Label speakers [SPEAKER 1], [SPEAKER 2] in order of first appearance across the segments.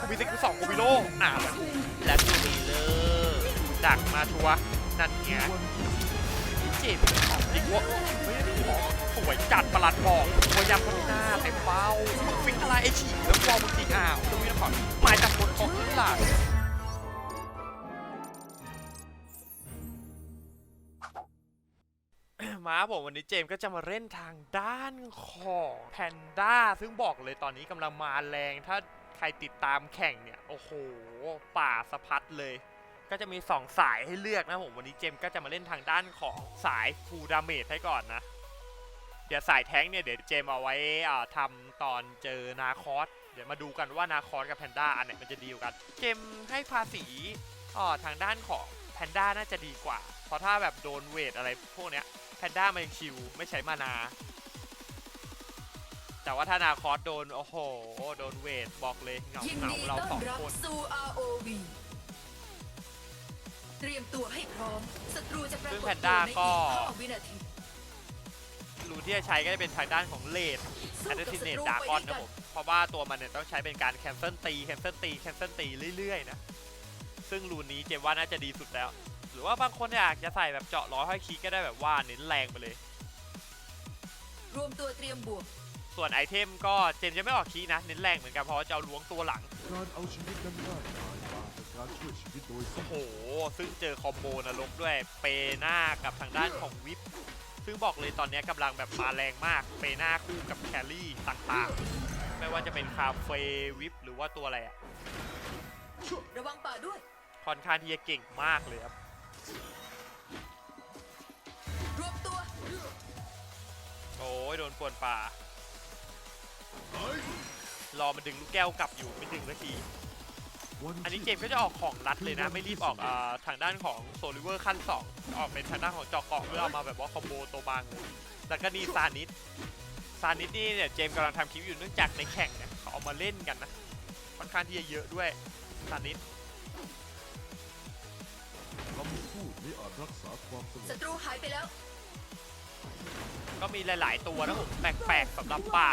[SPEAKER 1] กูมีสกิลสองกูมีโล่อ่าแล้วกูมีเลย ดักมาชัวร์นั่นไงเจ็บของจริงวะเฮ้ยขอสวยจัดประหลัดบอกตัวยำคนหน้าเต็มเป้ามึงฟิกอะไรไอฉีกแล้วฟอร์มึงจริงอ้าวจะมีน้ำขอนมาจากบนของที่หลังมาผมวันนี้เจมส์ก็จะมาเล่นทางด้านของแพนด้าซึ่งบอกเลยตอนนี้กำลังมาแรงถ้า ใครติดตามแข่งเนี่ย โอ้โห ป่าสะพัดเลย ก็จะมี 2 สายให้เลือกนะผม วันนี้เจมก็จะมาเล่นทางด้านของสายฟูดาเมจให้ก่อนนะ เดี๋ยวสายแท้งเนี่ย เดี๋ยวเจมเอาไว้อ่าทำตอนเจอนาคอส เดี๋ยวมาดูกันว่านาคอสกับแพนด้าอันไหนมันจะดีกว่ากัน เจมให้ภาษีอ่าทางด้านของแพนด้าน่าจะดีกว่า เพราะถ้าแบบโดนเวทอะไรพวกเนี้ยแพนด้ามันยังชิวไม่ใช้มานา แต่ว่าถ้านาคอสโดน โอ้โห โดนเวทบอกเลยเหงา
[SPEAKER 2] ยิน
[SPEAKER 1] เหงา
[SPEAKER 2] ดี
[SPEAKER 1] เรา
[SPEAKER 2] ต้อ
[SPEAKER 1] สอนง
[SPEAKER 2] รับ
[SPEAKER 1] คน
[SPEAKER 2] สู่ ROV เตรียมตัวให้พร้อมศัตรูจะปรากฏ
[SPEAKER 1] ซึ่ง
[SPEAKER 2] ตัว
[SPEAKER 1] แพ
[SPEAKER 2] ใน
[SPEAKER 1] นด้า
[SPEAKER 2] อีก
[SPEAKER 1] ก็
[SPEAKER 2] 5วินาที
[SPEAKER 1] รูที่จะใช้ก็จะเป็นทางด้านของเลด
[SPEAKER 2] สู้
[SPEAKER 1] แอนเดอ
[SPEAKER 2] กับ
[SPEAKER 1] ร์ทิ
[SPEAKER 2] ศั
[SPEAKER 1] เนต
[SPEAKER 2] ตรู
[SPEAKER 1] ดา
[SPEAKER 2] ไป
[SPEAKER 1] กอน
[SPEAKER 2] ด้วย
[SPEAKER 1] นะ
[SPEAKER 2] กั
[SPEAKER 1] ผมเพราะว่าตัวมันเนี่ยต้องใช้เป็นการแคนเซิลตีแคนเซิลตีแคนเซิลตีเรื่อยๆนะ ซึ่งรูนี้เจมว่าน่าจะดีสุดแล้ว หรือว่าบางคนอยากจะใส่แบบเจาะร้อยห้อยคีย์ก็ได้แบบว่าเน้นแรงไปเลย
[SPEAKER 2] รวมตัวเตรียมบวก
[SPEAKER 1] ส่วนไอเทมก็เจมจะไม่ออกคีย์นะเน้นแรงเหมือนกันเพราะว่าจะเอาล้วงตัวหลัง
[SPEAKER 3] การเอาชีวิตนั้นง่ายดายต่างจากการช่วยชีวิตโดยสิ้
[SPEAKER 1] โอ้
[SPEAKER 3] น
[SPEAKER 1] โห ซึ่งเจอคอมโบนรกด้วยเปหน้ากับทางด้านของวิปซึ่งบอกเลยตอนนี้กำลังแบบมาแรงมากเปหน้าคู่กับแครี่ต่างๆ ไม่ว่าจะเป็นคาเฟ่วิปหรือว่าตัวอะไรอะ
[SPEAKER 2] ระวังป่าด้วย
[SPEAKER 1] ค่อนข้างที่จะเก่งมากเลยครับ
[SPEAKER 2] รวมตัว
[SPEAKER 1] โอ้ยโดนป่วนป่า รอมันดึงลูกแก้วกลับอยู่ไม่ดึงสักที
[SPEAKER 3] วัน
[SPEAKER 1] อันนี้
[SPEAKER 3] ที่
[SPEAKER 1] เกมก็จะออกของรัดเลยนะ ไม่รีบออกอาทางด้านของโซลิเวอร์ขั้น2ออกเป็นทางด้านของจอกเกาะเพื่อเอามาแบบว่าคอมโบตัวบางเลยแล้วก็นี่ซานิสซานิสนี่เนี่ยเจมส์กำลังทำคลิปอยู่เนื่องจากในแข่งเนี่ยเขาเอามาเล่นกันนะค่อนข้างที่จะเยอะด้วยซานิส
[SPEAKER 3] คำพูดนี้อาจรักษาความสง
[SPEAKER 2] ศั
[SPEAKER 3] บ
[SPEAKER 2] ตรูหายไปแล้ว
[SPEAKER 1] ก็มีหลาย ๆ ตัวนะผมแปลกๆสำหรับป่า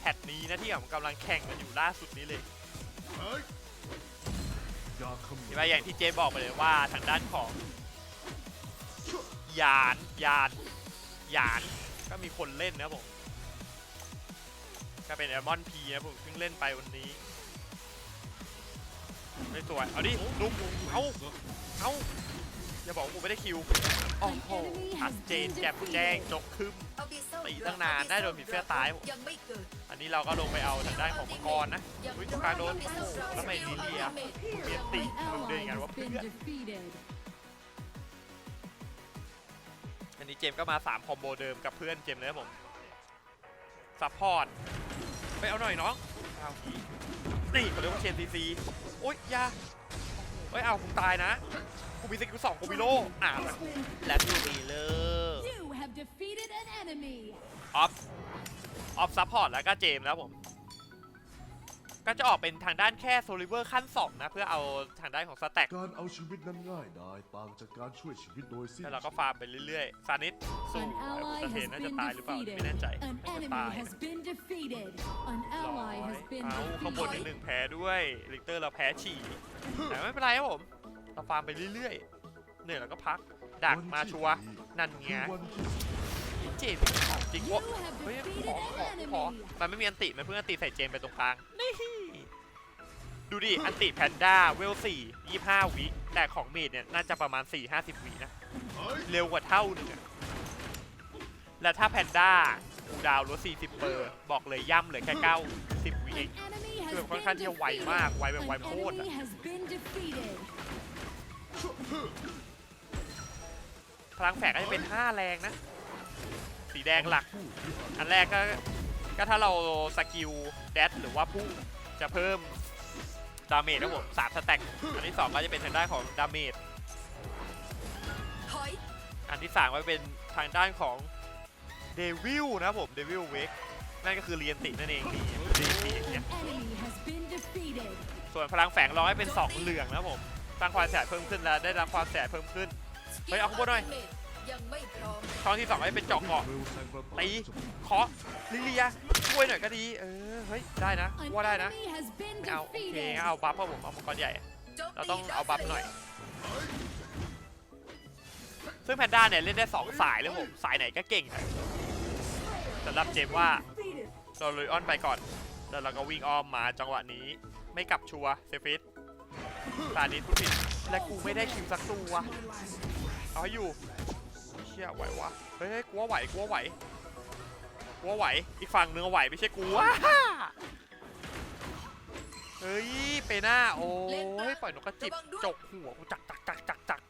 [SPEAKER 1] แพทนี้นะที่ผมกำลังแข่งกันอยู่ล่าสุดนี้เลย
[SPEAKER 3] อยาคำ
[SPEAKER 1] เห็นไหมอย่างที่เจมส์บอกไปเลยว่าทางด้านของยานยานยานก็มีคนเล่นนะครับผมก็เป็นแอลมอนพีนะผมเพิ่งเล่นไปวันนี้ไม่สวยเอาดิลุกเอาเอา อย่าบอกว่ากูไม่ได้คิว โอ้โหชัดเจนแจ่มแจ้งจกคึมตีตั้งนานได้โดนผีเสื้อตายอันนี้เราก็ลงไปเอาทางด้านของมังกรนะอุ้ยตรงกลางโดนแล้วไม่ลิเลียเมียนติมึงเดิน
[SPEAKER 4] ally
[SPEAKER 1] กันว่าเพื่อนอันนี้เจมก็มา 3 คอมโบเดิมกับเพื่อนเจมเลยครับผมซัพพอร์ตไปเอาหน่อยน้องเอานี่เขาเรียกว่าเชนซีซีโอ๊ยยา เฮ้ยเอากูตายนะกูมีสกิลสองกูมีโล่อ่าแล้วกูและกูมีเลย
[SPEAKER 4] You have defeated an enemy.
[SPEAKER 1] ออฟ ออฟซัพพอร์ตแล้วก็เจมส์แล้วผม ก็จะออกเป็นทางด้านแค่โซลิเวอร์ขั้น 2 นะ เพื่อเอาทางด้านของสแต็ก
[SPEAKER 3] การเอาชีวิตนั้นง่ายดายต่างจากการช่วยชีวิตโดยสิ้น
[SPEAKER 1] แล้วเราก็ฟาร์มไปเรื่อยๆซานิสสู้
[SPEAKER 4] An
[SPEAKER 1] ไอ้
[SPEAKER 4] ally
[SPEAKER 1] อุตเทน
[SPEAKER 4] has
[SPEAKER 1] น่าจะ
[SPEAKER 4] been
[SPEAKER 1] ตายหรือเปล่า
[SPEAKER 4] defeated.
[SPEAKER 1] ไม่แน่ใจ
[SPEAKER 4] An
[SPEAKER 1] น่าจะ
[SPEAKER 4] enemy
[SPEAKER 1] ตาย
[SPEAKER 4] has been defeated. An
[SPEAKER 1] ร้อ
[SPEAKER 4] ally
[SPEAKER 1] ย
[SPEAKER 4] has been
[SPEAKER 1] เอาข้างบนอีก
[SPEAKER 4] defeated.
[SPEAKER 1] หนึ่งแพ้ด้วยลิกเตอร์เราแพ้ฉี่แต่ไม่เป็นไรครับผมเราฟาร์มไปเรื่อยๆเหนื่อยแล้วก็พักดักมาชัวร์นั่นไง
[SPEAKER 3] คื อวันที่
[SPEAKER 1] เจมส์ของจริง
[SPEAKER 4] You
[SPEAKER 1] วะ
[SPEAKER 4] have
[SPEAKER 1] เฮ้ย
[SPEAKER 4] defeated
[SPEAKER 1] ขอขอ
[SPEAKER 4] an
[SPEAKER 1] ขอ
[SPEAKER 4] enemy.
[SPEAKER 1] มันไม่มีอันติมันเพิ่งอันติใส่เจมส์ไปตรงกลาง นี่ ดูดิ อันติแพนด้าเวล4 25วิแต่ของเมดเนี่ยน่าจะประมาณ4-50วินะ เร็วกว่าเท่าหนึงอะและถ้าแพนด้าคูลดาวน์ลด40เปอร์บอกเลยย่ำเหลือแค่90วิเอง
[SPEAKER 4] An enemy has
[SPEAKER 1] คือแบบค่อน
[SPEAKER 4] been
[SPEAKER 1] ข้างที่จะไวมาก ไวแบบ
[SPEAKER 4] defeated.
[SPEAKER 1] ไว
[SPEAKER 4] An
[SPEAKER 1] โคตรอะ
[SPEAKER 4] enemy has been defeated.
[SPEAKER 1] พลังแฝงก็จะเป็น 5 แรงนะ สีแดงหลัก
[SPEAKER 3] อั
[SPEAKER 1] นแรกก็ก็ถ้าเราสกิลแดดหรือว่าพุ่งจะเพิ่มดาเมจนะผมสามสแต็กอันที่2ก็จะเป็นทางด้านของดาเมจ
[SPEAKER 2] อั
[SPEAKER 1] นที่3ก็เป็นทางด้านของเดวิลนะผมเดวิลเวกนั่นก็คือเรียนตินั่นเองดีดีอย่างเงี้ยส่วนพลังแฝงร้อยเป็น 2 เหลืองนะผมสร้างความเสียเพิ่มขึ้นและได้รับความเสียเพิ่มขึ้นเฮ้ยเอาข้างบนหน่อย
[SPEAKER 2] ยังไม่พร้อม
[SPEAKER 1] ช่องที่สองให้เป็นเจาะเกาะ
[SPEAKER 3] ตี
[SPEAKER 1] เคาะลิเลียช่วยหน่อยก็ดีเออเฮ้ยได้นะว่าได้นะไม่เอาโอเค
[SPEAKER 4] defeated.
[SPEAKER 1] งั้นเอาบัฟเพราะผมเอามังกรใหญ่ เรา
[SPEAKER 2] ต้
[SPEAKER 1] องเอาบัฟหน่อย ซึ่งแพนด้าเนี่ยเล่นได้สองสายเลยผมสายไหนก็เก่งสำหรับเจมว่าเราเลยออนไปก่อน แล้วเราก็วิ่งอ้อมมาจังหวะนี้ไม่กลับชัวเซฟิสตานี้พูดผิดและกูไม่ได้คิวสักตัวเอาให้อยู่ เชี่ยไหววะเฮ้ยเฮ้ยกูว่าไหวกูว่าไหวกูว่าไหวอีกฝั่งนึงอะไหวไม่ใช่กูวะเฮ้ยเปน่าโอ้ยปล่อยนกกระจิบจกหัวกูจักจักจักจักจัก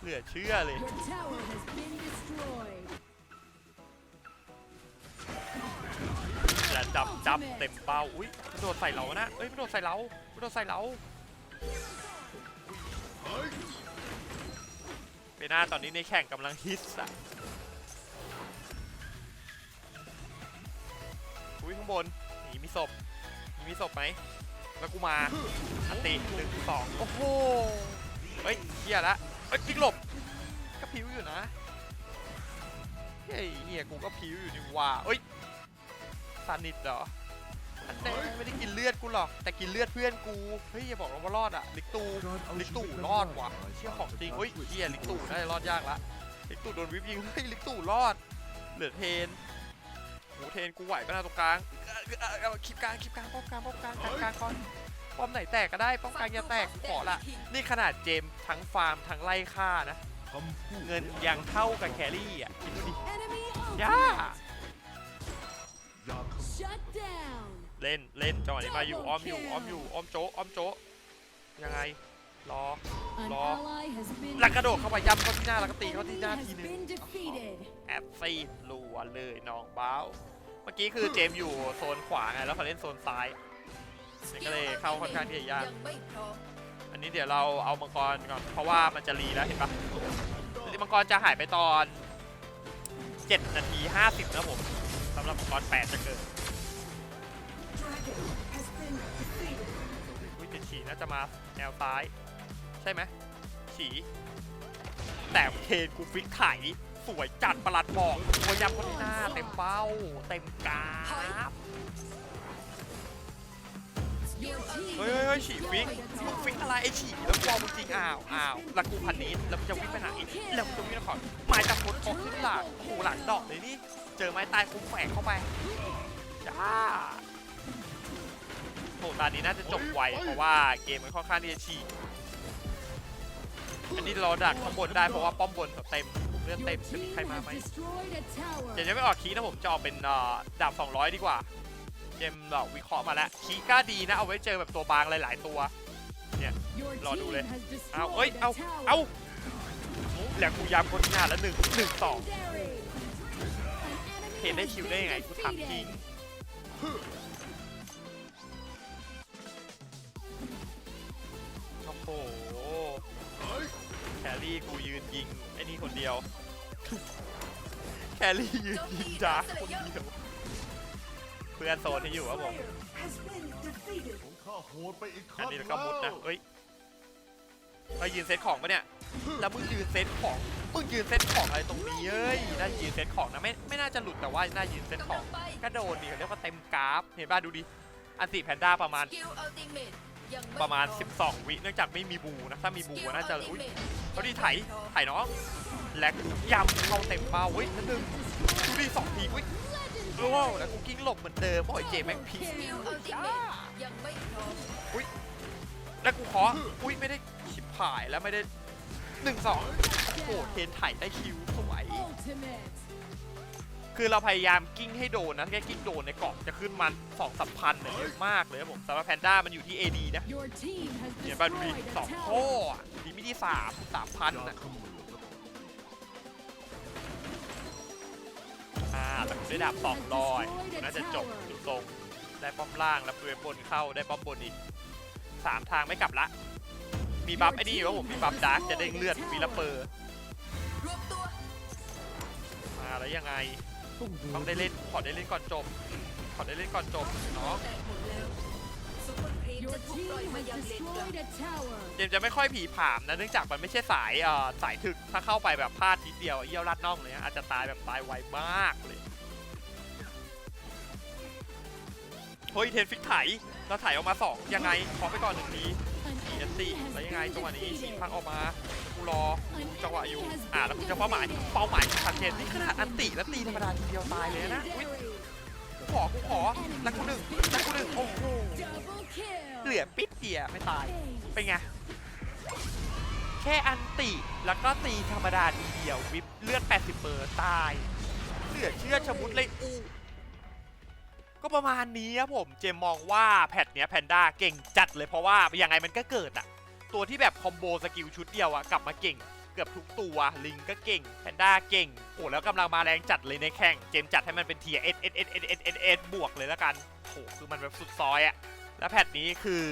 [SPEAKER 1] เหลือเชื่อเลย
[SPEAKER 4] Your tower has been destroyed.
[SPEAKER 1] และจับจับเต็มเป้าอุ้ยมันโดดใส่เรานะเอ้ยมันโดดใส่เรามันโดดใส่เรา เปน่าตอนนี้ในแข่งกำลังฮิตอะอุ้ยข้างบนนี่มีศพนี่มีศพไหมแล้วกูมาอันติหนึ่งสองโอ้โหเฮ้ยเฮียละเฮ้ยพิกหลบก็พิวอยู่นะเฮ้ยเฮียกูก็พิวอยู่นี่ว่าเอ้ยซานิดเหรอ อันแน่ไม่ได้กินเลือดกูหรอก แต่กินเลือดเพื่อนกู เฮ้ยอย่าบอกว่ารอดอะ ลิกตูลิกตูรอดว่ะเชี่ยของจริงเฮ้ยเฮียลิกตูน่าจะรอดยากละ ลิกตูโดนวิปยิงเฮ้ยลิกตูรอด เหลือเทนโหเทนกูไหวปะนะตรงกลางเออเอ่อเอาคลิปกลางคลิปกลางป้อมกลางป้อมกลางกลางกลางก่อนป้อมไหนแตกก็ได้ป้อมกลางอย่าแตกขอละ นี่ขนาดเจมส์ทั้งฟาร์มทั้งไล่ฆ่านะ เงินยังเท่ากับแครี่อะคิดดูดิย่า
[SPEAKER 4] Shut down.
[SPEAKER 1] เล่นเล่นจังหวะนี้มาอยู่อ้อมอยู่อ้อมอยู่อ้อมโจะอ้อมโจะยังไงรอ
[SPEAKER 4] An
[SPEAKER 1] Law.
[SPEAKER 4] ally has been
[SPEAKER 1] แล้วกระโดดเข้าไปย้ำเข้าที่หน้าแล้วก็ตี
[SPEAKER 4] Enemy
[SPEAKER 1] เข้าที่หน้า
[SPEAKER 4] has
[SPEAKER 1] ทีนึง
[SPEAKER 4] been defeated.
[SPEAKER 1] แอดซีดรัวเลยน้องเบ้าเมื่อกี้คือเจมส์อยู่โซนขวาไงแล้วเขาเล่นโซนซ้ายนี่ก็เลยเข้าค่อนข้างที่จะยาก
[SPEAKER 2] ยังไม่พร้อม
[SPEAKER 1] อันนี้เดี๋ยวเราเอามังกรก่อนเพราะว่ามันจะรีแล้วเห็นปะมังกรจะหายไปตอน 7 นาที 50นะผมสำหรับมังกร8จะเกิด อุ้ยเป็นฉีน่าจะมาแนวซ้าย ใช่ไหมฉีแต่เคนกูฟิกไถสวยจัดประหลัดบอกโวยำคนหน้าเต็มเป้า เต็มกราฟเฮ้ยเฮ้ยฉีฟิกมึงฟิกอะไรไอฉีแล้วกลัวมึงจริงอ้าวอ้าวแล้วกูพันนี้แล้วมึงจะวิ่งไปไหนแล้วมึงจะวิ่งไปขอนไม้ตะพดออกขึ้นหลังโอ้โหหลังดอกเลยนี่ เจอไม้ตายคุ้มแฝงเข้าไปจ้า โหตอนนี้น่าจะจบไวเพราะว่าเกมมันค่อนข้างที่จะฉีกอันนี้เราดักข้างบนได้เพราะว่าป้อมบนเต็มเลือด
[SPEAKER 4] Your
[SPEAKER 1] เต็มจะมี
[SPEAKER 4] team
[SPEAKER 1] ใครมา
[SPEAKER 4] has
[SPEAKER 1] ไหม
[SPEAKER 4] destroyed a tower.
[SPEAKER 1] เดี๋ยวจะไม่ออกคีย์นะผมจะออกเป็นเอ่อดาบ 200 ดีกว่าเกมเราวิเคราะห์มาแล้วคีย์ก็ดีนะเอาไว้เจอแบบตัวบางหลาย ๆ ตัว
[SPEAKER 4] Your
[SPEAKER 1] รอดู
[SPEAKER 4] team
[SPEAKER 1] เลย
[SPEAKER 4] has
[SPEAKER 1] เอาเอ้ย
[SPEAKER 4] destroyed
[SPEAKER 1] เอา
[SPEAKER 4] a tower.
[SPEAKER 1] เอาแล้วกูย้ำคนที่หน้าแล้วหนึ่งหนึ่งสอง
[SPEAKER 4] Legendary. An enemy
[SPEAKER 1] เห็นได้
[SPEAKER 4] has
[SPEAKER 1] คิวได้
[SPEAKER 4] been
[SPEAKER 1] ยังไงกูถามจริง โอ้โหแครี่กูยืนยิงไอ้นี่คนเดียว แครี่ยืนยิงจ้าคนเดียวเพื่อนโซนที่อยู่ครับผม
[SPEAKER 3] องข้าโหดไปอีกค
[SPEAKER 1] อัน
[SPEAKER 3] ง
[SPEAKER 1] นี้เราก็มุดนะเฮ้ยเฮ้ยยืนเซตของปะเนี่ยแล้วมึงยืนเซตของมึงยืนเซตของอะไรตรงนี้เอ้ยน่ายืนเซตของนะไม่ไม่น่าจะหลุดแต่ว่าน่ายืนเซตของ
[SPEAKER 2] กำลังไป
[SPEAKER 1] ก็โดนดิเขาเรียกว่าเต็มกราฟเห็นป่ะดูดิอันติแพนด้าประมาณ
[SPEAKER 2] สกิลอัลติเมทยังไป
[SPEAKER 1] ระมาณ
[SPEAKER 2] พอ
[SPEAKER 1] 12 วิเนื่องจากไม่มีบูนะ ถ้ามีบู
[SPEAKER 2] สกิล
[SPEAKER 1] อะน่าจะ
[SPEAKER 2] อัลติ
[SPEAKER 1] อุ้ย
[SPEAKER 2] เมท
[SPEAKER 1] เขาดีไถไถน้องแลกยำเข้าเต็มเป้าเฮ้ยนั่นหนึ่งดูดิสองทีอุ้ยโอ้โหแล้วกูกิ้งหลบเหมือนเดิมโอ้ยเจแม็กพี
[SPEAKER 2] สกิลอัลติเมทยังไม่พร้อม
[SPEAKER 1] แล้วกูขออุ้ยไม่ได้ชิบหายแล้วไม่ได้หนึ่งสองโอ้โหเทนไถได้คิวสวย
[SPEAKER 4] Ultimate.
[SPEAKER 1] คือเราพยายามกิ้งให้โดนนะแค่กิ้งโดนในเกาะจะขึ้นมันสองสามพันเนี่ยเยอะมากเลยครับผมสำหรับแพนด้ามันอยู่ที่ AD นะ
[SPEAKER 4] Your team has
[SPEAKER 1] เนี่ยบ้าดูดิ
[SPEAKER 4] destroyed
[SPEAKER 1] ส
[SPEAKER 4] a
[SPEAKER 1] องข้อ
[SPEAKER 4] tower.
[SPEAKER 1] อะดีไม่ดีสามสามพัน
[SPEAKER 3] อย่า
[SPEAKER 1] นะ
[SPEAKER 3] ขมือแล้ว
[SPEAKER 1] อ่าแต่ผมได้ดาบสองรอยน่าจะจบจุดตรงได้ป้อมล่างแล้วเปลือยบนเข้าได้ป้อมบนอีกสามทางไม่กลับละ มีบัฟไอ้นี่อยู่ว่าผมมีบัฟดาร์กจะเด้งเลือดมีระเปอร์
[SPEAKER 2] รวมตัว
[SPEAKER 1] มาแล้วยังไง
[SPEAKER 3] ต้องเดิน
[SPEAKER 1] ต้องได้เล่นขอได้เล่นก่อนจบ ขอได้เล่นก่อนจบเนาะ
[SPEAKER 2] แตกหมดแล้วซุปเปอร์ครีป
[SPEAKER 4] Your
[SPEAKER 2] จะถูก
[SPEAKER 4] team
[SPEAKER 2] ปล่อยมา
[SPEAKER 4] has
[SPEAKER 2] ยังเลนกลาง
[SPEAKER 4] destroyed a tower.
[SPEAKER 1] เจมส์จะไม่ค่อยผีผามนะเนื่องจากมันไม่ใช่สายเอ่อสายถึกถ้าเข้าไปแบบพลาดทีเดียวเยี่ยวลัดน่องเลยนะอาจจะตายแบบตายไวมากเลยเฮ้ยเทนฟิกไถแล้วไถออกมาสองยังไงขอไปก่อนหนึ่งที
[SPEAKER 4] An
[SPEAKER 1] เอส
[SPEAKER 4] enemy
[SPEAKER 1] ซี่
[SPEAKER 4] has
[SPEAKER 1] แล้วยังไง
[SPEAKER 4] been
[SPEAKER 1] จังหวะนี้ฉีก
[SPEAKER 4] defeated.
[SPEAKER 1] พังออกมา กูรอจังหวะอยู่ อ่าแล้วกูจะเป้าหมายเป้าหมายชัดเจนนี่ขนาดอันติแล้วตีธรรมดาทีเดียวตายเลยนะอุ๊ยกูขอกูขอแล้วกูหนึ่งแล้วกูหนึ่งโอ้โหเหลือปิดเดียวไม่ตายเป็นไงแค่อันติแล้วก็ตีธรรมดาทีเดียววิบเลือด 80เปอร์ตายเหลือเชื่อชมุดเลยอูก็ประมาณนี้ครับผมเจมมองว่าแพทเนี้ยแพนด้าเก่งจัดเลยเพราะว่ายังไงมันก็เกิดอะ ตัวที่แบบคอมโบสกิลชุดเดียวอะกลับมาเก่ง เกือบทุกตัวลิงก็เก่งแพนด้าเก่งโอ้แล้วกำลังมาแรงจัดเลยในแข่งเจมจัดให้มันเป็นเทียเอสเอสเอสเอสเอสเอสเอสบวกเลยแล้วกันโหคือมันแบบสุดซอยอะแล้วแพทนี้คือ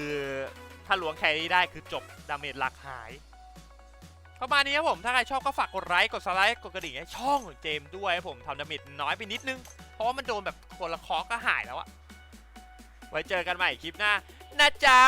[SPEAKER 1] ถ้าหลวงแครี่ได้คือจบดาเมจหลักหายประมาณนี้ครับผม ถ้าใครชอบก็ฝากกดไลค์ กดสไลค์กดกระดิ่งให้ช่องของเจมด้วยผมทำดาเมจน้อยไปนิดนึง เพราะว่ามันโดนแบบคนละคอก็หายแล้วอะไว้เจอกันใหม่คลิปหน้า นะจ๊ะ